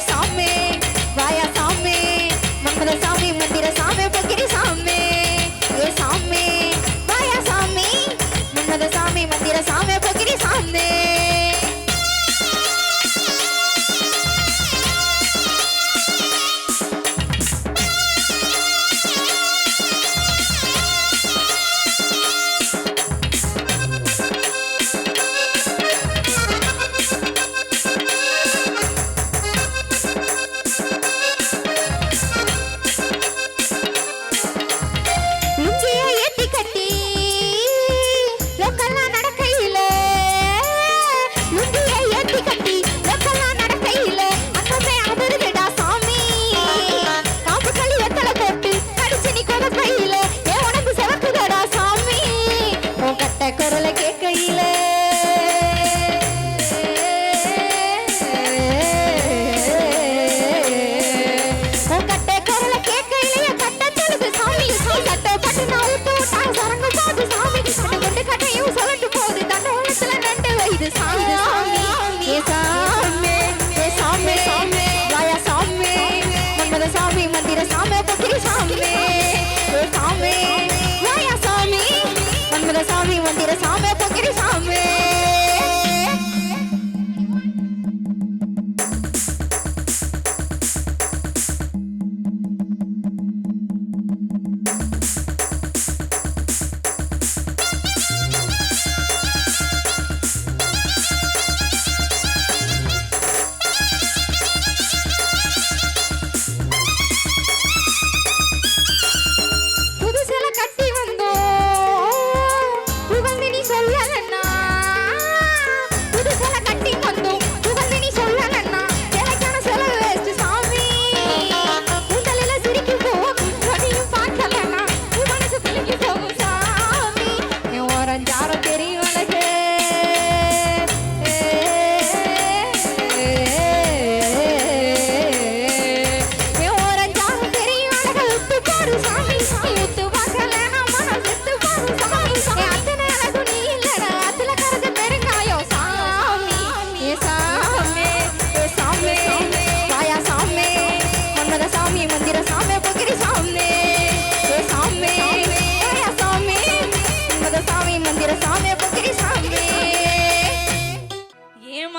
சாமி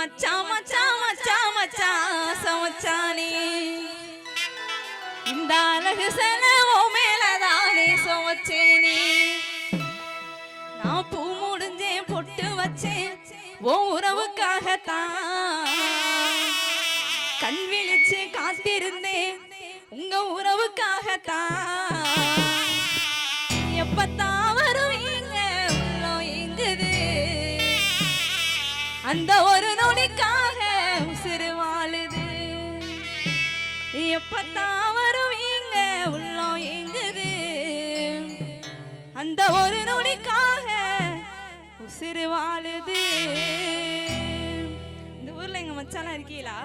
மச்சான் மச்சான் மச்சான் மச்சான் சமச்சானே. இந்த அழகு செலவோ மேலதானே சுமச்சேனே. நான் பூ முடிஞ்சேன் பொட்டு வச்சேன் ஓ உறவுக்காகத்தான். கண் விழிச்சு காத்திருந்தேன் உங்க உறவுக்காகத்தான். எப்பத்தாவது அந்த ஒரு நொடிக்காக உசிறு வாழுது. எப்பத்தான் வருவீங்க உள்ளம் எங்குது அந்த ஒரு நொடிக்காக உசிறு வாழுது. இந்த ஊர்ல எங்க மச்சாலாம் இருக்கீங்களா?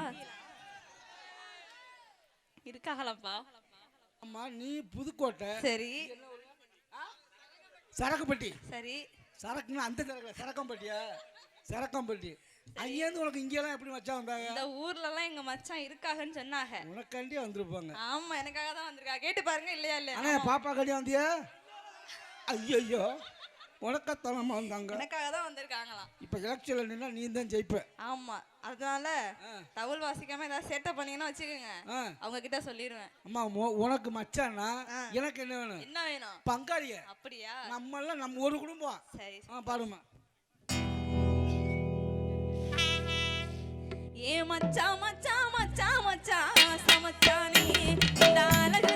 இருக்காங்களப்பா அம்மா நீ புதுக்கோட்டை. சரி. சரக்குப்பட்டி. சரி. சரக்குன்னு அந்த சரக்கு சரக்கம்பட்டியா? சரக்கம்பட்டி அங்கேருந்து உனக்கு இங்கெல்லாம் எப்படி மச்சான் வந்தாங்க? இந்த ஊர்ல எல்லாம் எங்க மச்சான் இருக்காங்கன்னு சொன்னாங்க. உனக்காண்டி வந்திருப்பாங்க. ஆமா எனக்காக தான் வந்திருக்கா. கேட்டு பாருங்க இல்லையா இல்லையா? ஆனா பாப்பா கண்டி வந்தியா? ஐயோ உனக்கத்தனமா வந்தாங்க. எனக்காக தான் வந்திருக்காங்களாம். இப்ப எலெக்ஷன்ல நின்னா நீ தான் ஜெயிப்ப. ஆமா அதனால தவுள் வாசிக்காம ஏதாவது சேட்டை பண்ணீங்கன்னா வச்சுக்கோங்க. அவங்க கிட்ட சொல்லிடுவேன் அம்மா உனக்கு மச்சான்னா ஆ. எனக்கு என்ன வேணும்? என்ன வேணும்? பங்காளிய. அப்படியா? நம்ம எல்லாம் நம்ம ஒரு குடும்பம். சரி பாருமா ஏ மச்சான் மச்சான் மச்சான் மச்சான் சமச்சானே இந்த அழகு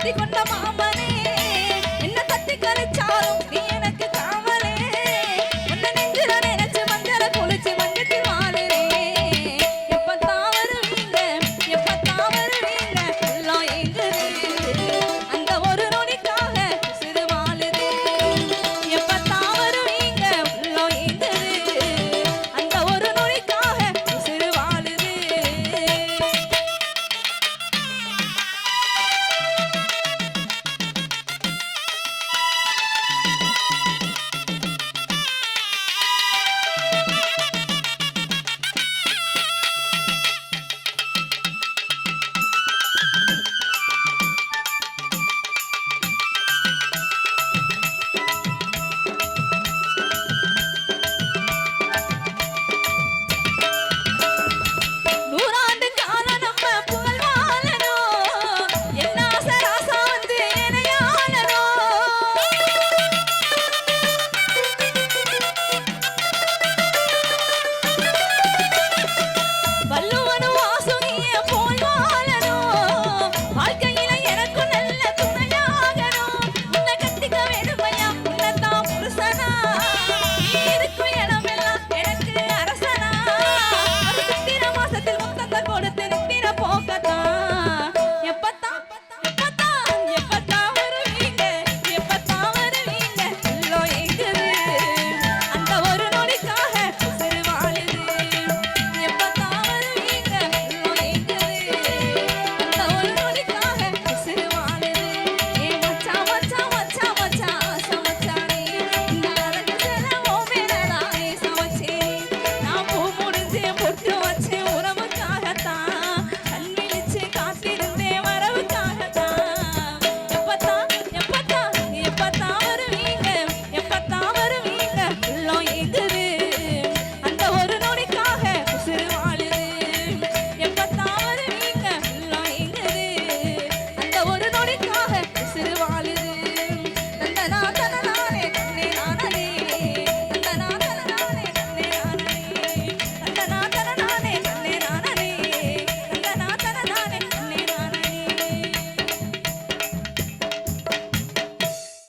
నందికొండ మామ